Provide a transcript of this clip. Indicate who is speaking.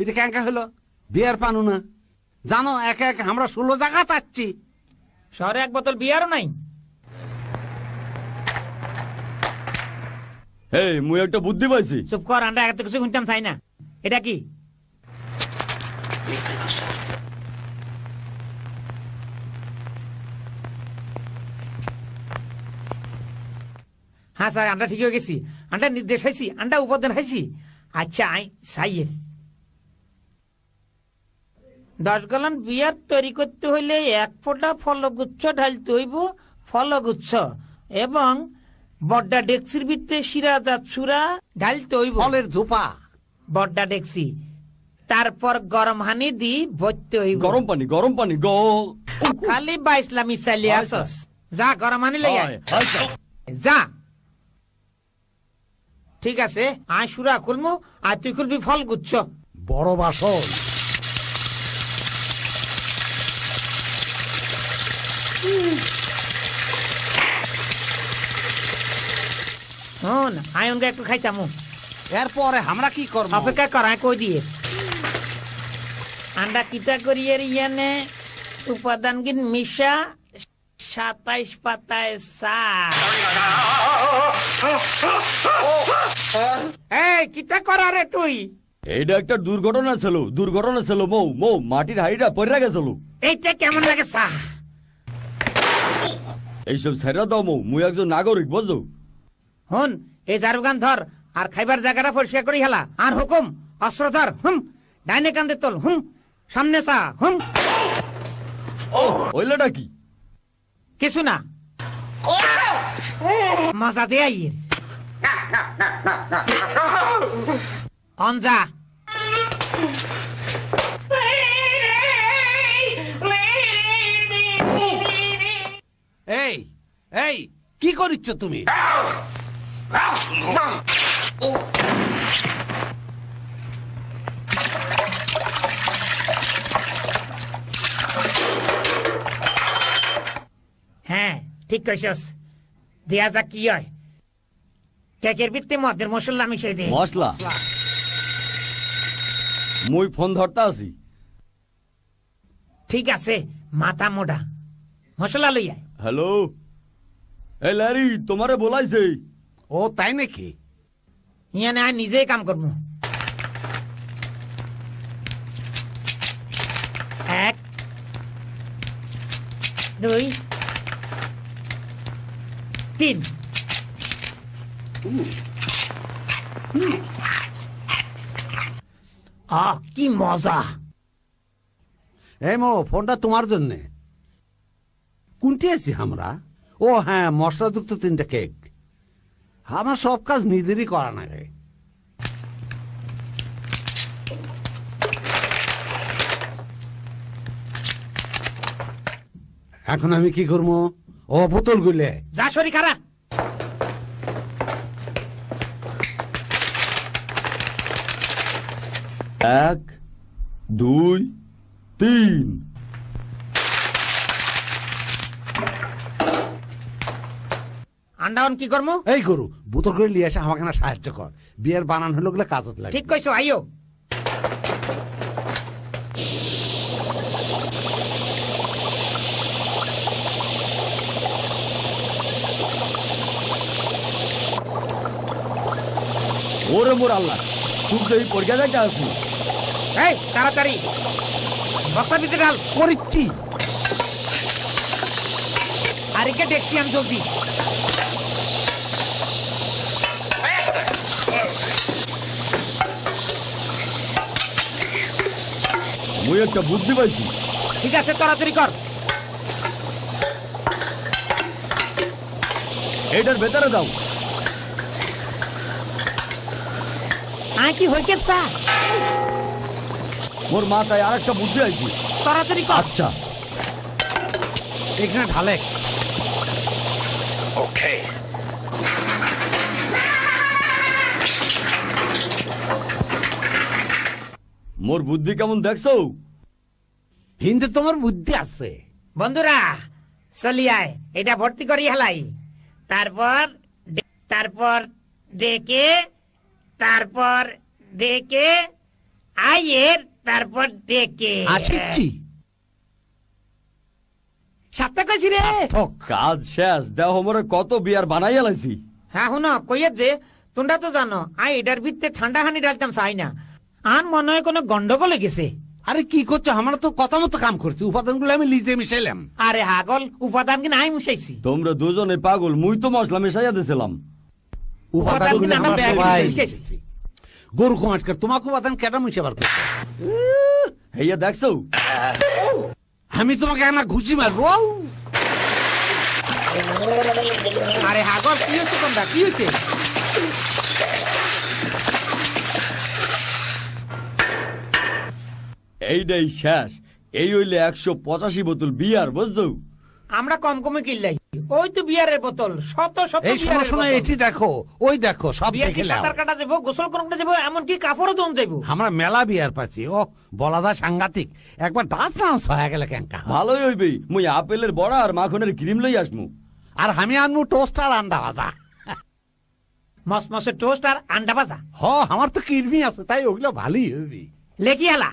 Speaker 1: এটা ক্যাঙ্কা হলো? বিয়ার পানু না। জানো এক এক আমরা ষোলো জায়গা চাচ্ছি।
Speaker 2: শহরে এক বোতল বিয়ারও নাই?
Speaker 3: এই মুই একটা বুদ্ধি পাইছি।
Speaker 2: চুপ কর আমরা কিছু শুনতাম চাই না। এটা কি? হ্যাঁ স্যার আমরা ঠিক হয়ে গেছি। আন্ডা নির্দেশ হাইছি আন্ডা উপাদান হাইছি আচ্ছা আই সাইয়ের দশ গলন বিয়ার তৈরি করতে হইলে এক ফোঁটা ফলগুচ্ছ ঢালতে হইব ফলগুচ্ছ এবং বড্ডা ডেক্সির ভিতরে শিরাজাত সুরা ঢালতে হইব।
Speaker 1: ফলের ঝোপা।
Speaker 2: বড্ডা ডেক্সি। তারপর গরম হানি দি ভরতে হইব।
Speaker 3: গরম পানি গরম পানি গ।
Speaker 2: খালি বাইসলামি
Speaker 3: হয়,
Speaker 2: আসস। যা গরম হানি লই আয়।
Speaker 3: স্যার।
Speaker 2: যা। ঠিক আছে আয় সুরা খুলমু আর তুই খুলবি ফল গুচ্ছ
Speaker 1: বড় বাসন।
Speaker 2: অঙ্গে একটু খাইছামু
Speaker 1: এরপরে আমরা কি করব?
Speaker 2: অপেক্ষা কর আয় কই দিয়ে। আন্ডা কিতা করিয়ে ইয়ানে উপাদান গিন মিশা সাতাইশ পাতায় সা এই কিতা করা রে তুই?
Speaker 3: এইটা একটা দুর্ঘটনা ছিল দুর্ঘটনা ছিল মৌ মৌ মাটির হাড়িটা পড়ে গেছিল।
Speaker 2: এইটা কেমন লাগে সা
Speaker 3: এইসব ছেড়ে দাও মৌ মুই একজন নাগরিক বুঝছ?
Speaker 2: হুন এই জারুগান ধর আর খাইবার জায়গাটা পরিষ্কার করি হেলা। আর হুকুম অস্ত্র ধর হুম ডাইনে কান্দে তোল হুম সামনে সা হুম।
Speaker 3: ওইলাটা কি?
Speaker 2: কিছু না। মজা দে আইয়ের অনজা
Speaker 1: এই এই কি করিচ্ছ তুমি?
Speaker 2: হ্যাঁ ঠিক কইছস। দেয়া যা কি হয়। কেকের ভিত্তি মদের মশলা মিশাই দে।
Speaker 3: মশলা? মুই ফোন ধরতে আছি।
Speaker 2: ঠিক আছে মাথা মোটা। মশলা লই আয়
Speaker 3: হ্যালো? এই ল্যারি তোমারে বলাইছে।
Speaker 1: ও তাই নাকি?
Speaker 2: ইয়ানে আয় নিজেই কাম করব। এক দুই তিন। আহ কি মজা।
Speaker 1: এই মো ফোনটা তোমার জন্য। আছি আমরা। ও হ্যাঁ মশলাযুক্ত তিনটা কেক। আমার সব কাজ নিজেরই করা নাগে এখন আমি কি করব? ও বোতল গুলে।
Speaker 2: যা শরী খারা
Speaker 3: এক দুই তিন।
Speaker 2: আন্ডাউন কি করব
Speaker 1: এই করু বোতল করে নিয়ে এসে আমাকে না সাহায্য কর। বিয়ের বানান হলো গুলো কাজত লাগে
Speaker 2: ঠিক কইছো আইও
Speaker 3: ওরে মোর আল্লাহ দেই পরীক্ষা যাইতে আসি
Speaker 2: এই তাড়াতাড়ি। বস্তার ভিতরে ঢাল।
Speaker 1: করিচ্ছি।
Speaker 2: আর একে দেখছি আমি জলদি।
Speaker 3: মুই একটা বুদ্ধি পাইছি।
Speaker 2: ঠিক আছে তাড়াতাড়ি কর।
Speaker 3: এইটার ভেতরে দাও।
Speaker 2: আয় কি হইকে চা?
Speaker 3: মোর মাথায় আর একটা বুদ্ধি আইছি।
Speaker 2: তাড়াতাড়ি কর।
Speaker 3: আচ্ছা।
Speaker 1: এখানে ঢালে।
Speaker 3: মোর বুদ্ধি কেমন দেখছ?
Speaker 1: হিন্দু তোমার বুদ্ধি আছে।
Speaker 2: বন্ধুরা চলি আয় এটা ভর্তি করি হেলাই। তারপর তারপর ডেকে তারপর ডেকে আয়ের তারপর ডেকে।
Speaker 1: আসিচ্ছি।
Speaker 2: সাতটা কইছি রে।
Speaker 3: কাজ শেষ দেহ মরে কত বিয়ার বানাইয়া লাইছি
Speaker 2: হ্যাঁ হুন কইয়ের যে তোমরা তো জানো আই এটার ভিত্তে ঠান্ডা হানি ডালতাম চাই না। আন মনে হয় কোনো গন্ডগোল হয়ে গেছে।
Speaker 1: আরে কি করছ? আমরা তো কথা মতো কাম করছি। উপাদানগুলো আমি লিজে মিশাইলাম।
Speaker 2: আরে হাগল উপাদান কি নাই মিশাইছি।
Speaker 3: তোমরা দুজনে পাগল মুই তো মশলা মিশাইয়া দিছিলাম।
Speaker 1: উপাদানগুলো
Speaker 2: উপাদানগুলো
Speaker 1: আমরা
Speaker 2: আমরা ব্যাগে
Speaker 1: মিশাইছি। গরু কুমারকার তোমাকে উপাদান কেটা মিশাবার করছ
Speaker 3: হেইয়া দেখছ?
Speaker 1: আমি তোমাকে একটা ঘুষি মারবো।
Speaker 2: আরে হাগল কি হয়েছে তোমরা? কি হয়েছে
Speaker 3: এইটাই শেষ। এই হইলে একশো পঁচাশি বোতল বিয়ার বুঝছ?
Speaker 2: আমরা কম কমে কিনলাই। ওই তো বিয়ারের বোতল শত শত
Speaker 1: এই শোনো শোনো এটি দেখো ওই দেখো সব
Speaker 2: বিয়ার কি
Speaker 1: দেখে নাও।
Speaker 2: সাঁতার কাটা যাব গোসল করতে যাব এমনকি কাপড়ও দম যাব
Speaker 1: আমরা মেলা বিয়ার পাচ্ছি ও বলাদা সাংঘাতিক। একবার ডান্স ডান্স হয়ে গেলে কেঙ্কা।
Speaker 3: ভালোই হইবে মুই আপেলের বড়া আর মাখনের ক্রিম লই আসমু।
Speaker 1: আর আমি আনব টোস্ট আর আন্ডা ভাজা।
Speaker 2: মস মসে টোস্ট আর আন্ডা ভাজা।
Speaker 1: হ আমার তো কিডনি আছে তাই ওগুলো ভালোই হবি
Speaker 2: লেকি হেলা